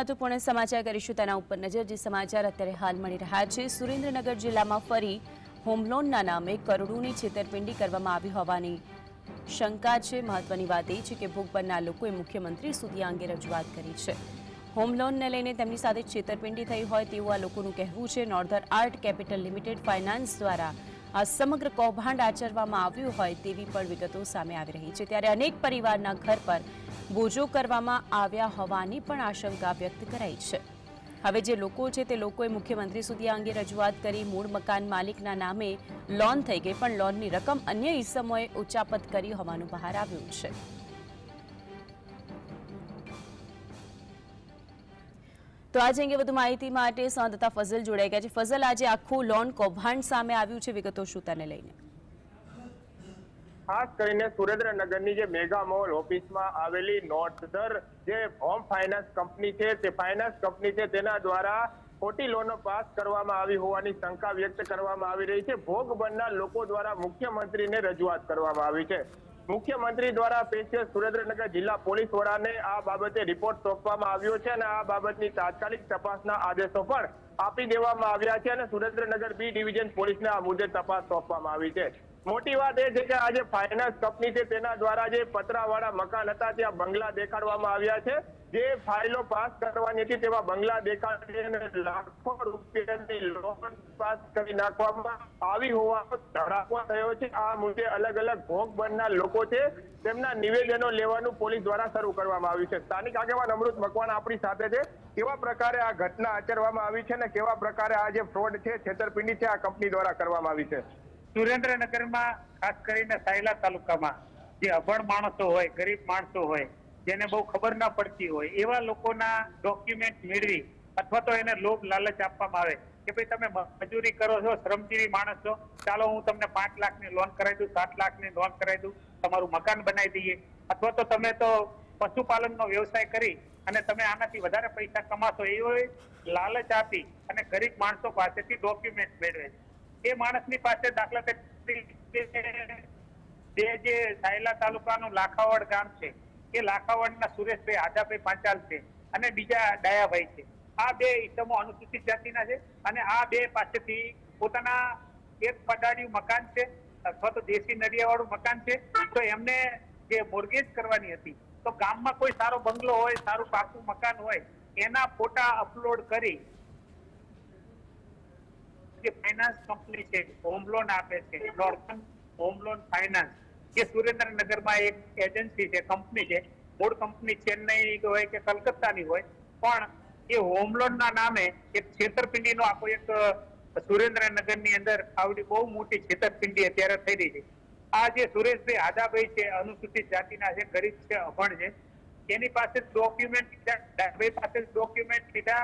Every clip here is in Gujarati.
મહત્વપૂર્ણ સમાચાર કરીશું તેના ઉપર નજર, જે સમાચાર અત્યારે હાલ મળી રહ્યા છે. સુરેન્દ્રનગર જિલ્લામાં ફરી હોમ લોનના નામે કરોડોની છેતરપિંડી કરવામાં આવી હોવાની શંકા છે. મહત્વની વાત એ છે કે ભોગ બનનાર લોકોએ મુખ્યમંત્રી સુધી અંગે રજૂઆત કરી છે. હોમ લોનને લઈને તેમની સાથે છેતરપિંડી થઈ હોય તેવું આ લોકોનું કહેવું છે. Northern Arc Capital Limited finance દ્વારા સમગ્ર કૌભાંડ આચરવામાં આવ્યું હોય તેવી પણ વિગતો સામે આવી રહી છે. ત્યારે અનેક પરિવારના ઘર પર બોજો કરવામાં આવ્યા હોવાની પણ આશંકા વ્યક્ત કરાઈ છે. હવે જે લોકો છે તે લોકોએ મુખ્યમંત્રી સુધી આ અંગે રજૂઆત કરી, મૂળ મકાન માલિકના નામે લોન થઈ ગઈ, પણ લોનની રકમ અન્ય ઈસમોએ ઉચ્ચાપત કરી હોવાનું બહાર આવ્યું છે. તો આજે અંગે વધુ માહિતી માટે સંવાદદાતા ફઝલ જોડાઈ ગયા છે. ફઝલ, આજે આખું લોન કૌભાંડ સામે આવ્યું છે વિગતો શું તેને લઈને? ખાસ કરીને સુરેન્દ્રનગરની જે મેગા મોલ ઓફિસમાં આવેલી નોર્ધર જે હોમ ફાઇનાન્સ કંપની છે, તે ફાઇનાન્સ કંપની છે, તેના દ્વારા ખોટી લોનો પાસ કરવામાં આવી હોવાની શંકા વ્યક્ત કરવામાં આવી રહી છે. ભોગ બનનાર લોકો દ્વારા મુખ્યમંત્રીને રજૂઆત કરવામાં આવી છે. મુખ્યમંત્રી દ્વારા સ્પેશિયલ સુરેન્દ્રનગર જિલ્લા પોલીસ વડાને આ બાબતે રિપોર્ટ સોંપવામાં આવ્યો છે અને આ બાબતની તાત્કાલિક તપાસના આદેશો પણ આપી દેવામાં આવ્યા છે અને સુરેન્દ્રનગર બી ડિવિઝન પોલીસને આ મુદ્દે તપાસ સોંપવામાં આવી છે. મોટી વાત એ છે કે આ ફાઇનાન્સ કંપની છે, તેના દ્વારા જે પતરાવાળા મકાન હતા, ત્યાં બંગલા દેખાડવામાં આવ્યા છે. જે ફાઇલો પાસ કરવાની હતી, તેમાં બંગલા દેખાડી લાખો રૂપિયાની લોન પાસ કરી નાખવામાં આવી હોવાનો ધડાકો થયો છે. આ મુદ્દે અલગ અલગ ભોગ બનનાર લોકો છે. તેમના નિવેદનો લેવાનું પોલીસ દ્વારા શરૂ કરવામાં આવ્યું છે. સ્થાનિક આગેવાન અમૃત મકવાણા આપણી સાથે છે. કેવા પ્રકારે આ ઘટના આચરવામાં આવી છે અને કેવા પ્રકારે આ જે ફ્રોડ છે, છેતરપિંડી છે, આ કંપની દ્વારા કરવામાં આવી છે? સુરેન્દ્રનગરમાં ખાસ કરીને સાયલા તાલુકામાં જે અભણ માણસો હોય, ગરીબ માણસો હોય, જેને બહુ ખબર ના પડતી હોય, એવા લોકોના ડોક્યુમેન્ટ મેળવી અથવા તો એને લોભ લાલચ આપવામાં આવે કે ભાઈ તમે મજૂરી કરો છો, શ્રમજીવી માણસ છો, ચાલો હું તમને પાંચ લાખની લોન કરાવી દઉં, સાત લાખની લોન કરાવી દઉં, તમારું મકાન બનાવી દઈએ. અથવા તો તમે તો પશુપાલનનો વ્યવસાય કરી અને તમે આનાથી વધારે પૈસા કમાશો એવો લાલચ આપી અને ગરીબ માણસો પાસેથી ડોક્યુમેન્ટ મેળવે છે. એ માણસની પાસે દાખલા તરીકે જે જે સાયલા તાલુકાનું લાખાવડ ગામ છે, એ લાખાવડના સુરેશભાઈ આજાભાઈ પાંચાલ છે અને બીજા ડાયાભાઈ છે. આ બે ઇસમો અનુસૂચિત જાતિના છે અને આ બે પાસેથી પોતાના એક પડાડ્યું મકાન છે, અથવા તો દેશી નડિયાવાળું મકાન છે. તો એમને જે મોર્ગેજ કરવાની હતી, તો ગામમાં કોઈ સારો બંગલો હોય, સારું પાકું મકાન હોય, એના ફોટા અપલોડ કરી જે ફાઇનાન્સ કંપની છે હોમ લોન આપે છે નોર્થન હોમ લોન ફાઇનાન્સ જે સુરેન્દ્રનગરમાં એક એજન્સી છે કંપની છે. મૂળ કંપની ચેન્નઈ હોય કે કલકત્તાની હોય, પણ એ હોમ લોનના નામે એક છેતરપિંડીનો આખો એક સુરેન્દ્રનગરની અંદર આવડી બહુ મોટી છેતરપિંડી અત્યારે થઈ રહી છે. આ જે સુરેશભાઈ આદાભાઈ છે, અનુસૂચિત જાતિના છે ગરીબ છે, અભણ છે, એની પાસે ડોક્યુમેન્ટ લીધા પાસે ડોક્યુમેન્ટ લીધા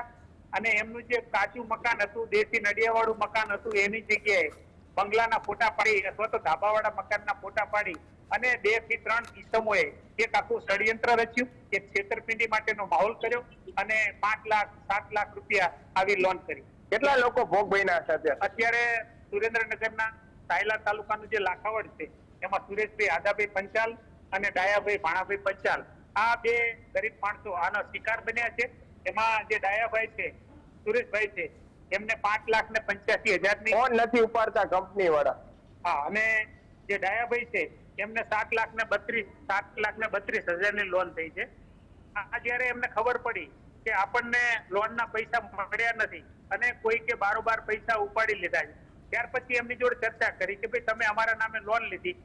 અને એમનું જે કાચું મકાન હતું દેશી નડિયાવાળું મકાન હતું એની જગ્યાએ બંગલાના ફોટા પાડી અથવા તો ધાબાવાળા મકાનના ફોટા પાડી અને બેથી ત્રણ ઇસમોએ એક આખું ષડયંત્ર રચ્યું એક છેતરપિંડી માટેનો માહોલ કર્યો અને પાંચ લાખ સાત લાખ રૂપિયા આવી લોન કરી. કેટલા લોકો ભોગ બન્યા છે અત્યારે અત્યારે સુરેન્દ્રનગરના સાયલા તાલુકાનું જે લાખાવડ છે એમાં સુરેશભાઈ આદાભાઈ પંચાલ અને ડાયાભાઈ ભાણાભાઈ પંચાલ. આ બે ગરીબ માણસો આનો શિકાર બન્યા છે. એમાં જે ડાયાભાઈ છે સુરેશભાઈ છે એમને પાંચ લાખ ને પંચ્યાસી હજારની ફોન નથી ઉપાડતા કંપની વાળા. હા અને જે ડાયાભાઈ છે એમને સાત લાખ ને બત્રીસ સાત લાખ ને બત્રીસ હજારની લોન થઈ છે. આ જયારે એમને ખબર પડી કે આપણને લોન ના પૈસા મળ્યા નથી અને કોઈ કે બારોબાર પૈસા ઉપાડી લીધા છે ત્યાર પછી એમની જોડે ચર્ચા કરી કે ભાઈ તમે અમારા નામે લોન લીધી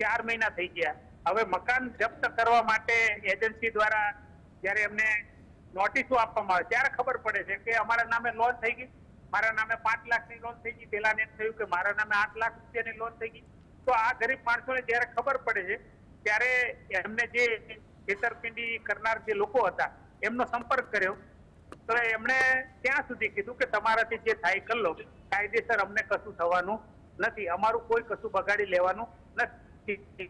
ચાર મહિના થઈ ગયા. હવે મકાન જપ્ત કરવા માટે એજન્સી દ્વારા જયારે એમને નોટિસો આપવામાં આવે. ત્યારે ખબર પડે છે કે અમારા નામે લોન થઈ ગઈ. મારા નામે પાંચ લાખની લોન થઈ ગઈ. પેલાને એમ થયું કે મારા નામે આઠ લાખ રૂપિયાની લોન થઈ ગઈ. તો આ ગરીબ માણસોને જયારે ખબર પડે છે, ત્યારે એમને જે છેતરપિંડી કરનાર જે લોકો હતા, એમનો સંપર્ક કર્યો. તો એમણે ત્યાં સુધી કીધું કે તમારાથી જે થાય કરી લો. કાયદેસર અમને કશું થવાનું નથી. અમારું કોઈ કશું બગાડી લેવાનું નથી.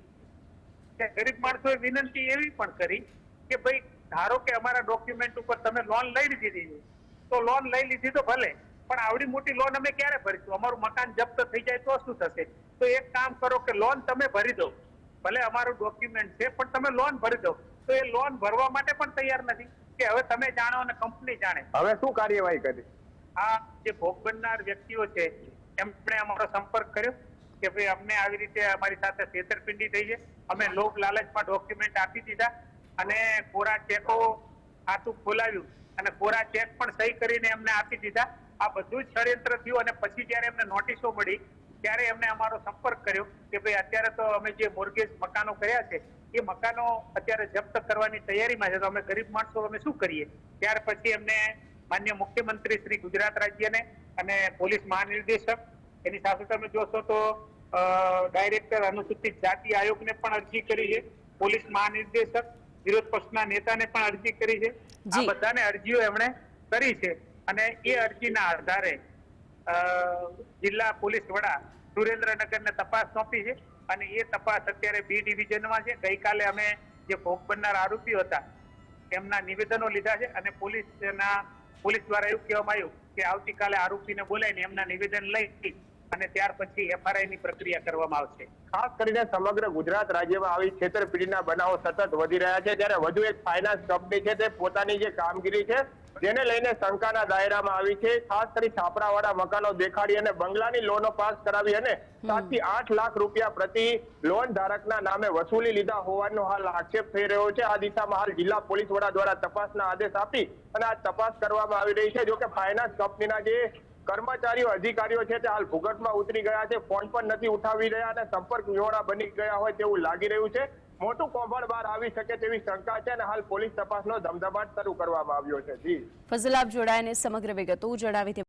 ગરીબ માણસોએ વિનંતી એવી પણ કરી કે ભાઈ ધારો કે અમારા ડોક્યુમેન્ટ ઉપર તમે લોન લઈ લીધી છે તો લોન લઈ લીધી તો ભલે પણ આવડી મોટી લોન અમે ક્યારે ભરીશું? અમારું મકાન જપ્ત થઈ જાય તો શું થશે? તો એક કામ કરો કે લોન તમે ભરી દો. ભલે અમારું ડોક્યુમેન્ટ છે પણ તમે લોન ભરી દો. તો એ લોન ભરવા માટે પણ તૈયાર નથી. કે હવે તમે જાણો અને કંપની જાણે. હવે શું કાર્યવાહી કરી? આ જે ભોગ બનનાર વ્યક્તિઓ છે એમણે અમારો સંપર્ક કર્યો કે ભાઈ અમને આવી રીતે અમારી સાથે છેતરપિંડી થઈ છે. અમે લોભ લાલચમાં ડોક્યુમેન્ટ આપી દીધા. અને કોરા ચેકો ખાતું ખોલાવ્યું અને કોરા ચેક પણ સહી કરીને એમને આપી દીધા. આ બધું જ ષડયંત્ર થયું અને પછી જ્યારે એમને નોટિસો મળી, ત્યારે એમને અમારો સંપર્ક કર્યો કે ભાઈ અત્યારે તો અમે જે મોર્ગેજ મકાનો કર્યા છે, એ મકાનો અત્યારે જપ્ત કરવાની તૈયારીમાં છે. તો અમે ગરીબ માણસો, અમે શું કરીએ? ત્યાર પછી એમને માન્ય મુખ્યમંત્રી શ્રી ગુજરાત રાજ્યને અને પોલીસ મહાનિર્દેશક, એની સાથે તમે જોશો તો ડાયરેક્ટર અનુસૂચિત જાતિ આયોગને પણ અરજી કરી છે. પોલીસ મહાનિર્દેશક વિરોધ પક્ષના નેતાને પણ અરજી કરી છે. આ બધાને અરજીઓ એમણે કરી છે અને એ અરજીના આધારે જિલ્લા પોલીસ વડા સુરેન્દ્રનગરને તપાસ સોંપી છે અને એ તપાસ અત્યારે બી ડિવિઝનમાં છે. ગઈકાલે અમે જે ભોગ બનનાર આરોપીઓ હતા એમના નિવેદનો લીધા છે અને પોલીસના પોલીસ દ્વારા એવું કહેવામાં આવ્યું કે આવતીકાલે આરોપીને બોલાવીને એમના નિવેદન લઈ અને ત્યાર પછી એફઆરઆઈ ની પ્રક્રિયા કરવામાં આવશે. ખાસ કરીને સમગ્ર ગુજરાત રાજ્યમાં આવી છેતરપિંડીના બનાવો સતત વધી રહ્યા છે. ત્યારે વધુ એક ફાઇનાન્સ કંપની છે તે પોતાની જે કામગીરી છે જેને લઈને શંકાના દાયરામાં આવી છે. ખાસ કરી છાપરાવાળા મકાનો દેખાડી અને બંગલાની લોનો પાસ કરાવી અને સાતથી આઠ લાખ રૂપિયા પ્રતિ લોન ધારકના નામે વસૂલી લીધા હોવાનો હાલ આક્ષેપ થઈ રહ્યો છે. આ દિશામાં હાલ જિલ્લા પોલીસ વડા દ્વારા તપાસના આદેશ આપી અને આ તપાસ કરવામાં આવી રહી છે. જો કે ફાઇનાન્સ કંપનીના જે કર્મચારીઓ, અધિકારીઓ છે તે હાલ ભૂગર્ભમાં ઉતરી ગયા છે, ફોન પણ નથી ઉઠાવી રહ્યા અને સંપર્ક વિહોણા બની ગયા હોય તેવું લાગી રહ્યું છે. મોટું કૌભાંડ બહાર આવી શકે તેવી શંકા છે અને હાલ પોલીસ તપાસનો ધમધમાટ શરૂ કરવામાં આવ્યો છે. જી. ફઝલ આપ જોડાઈને સમગ્ર વિગતો જણાવી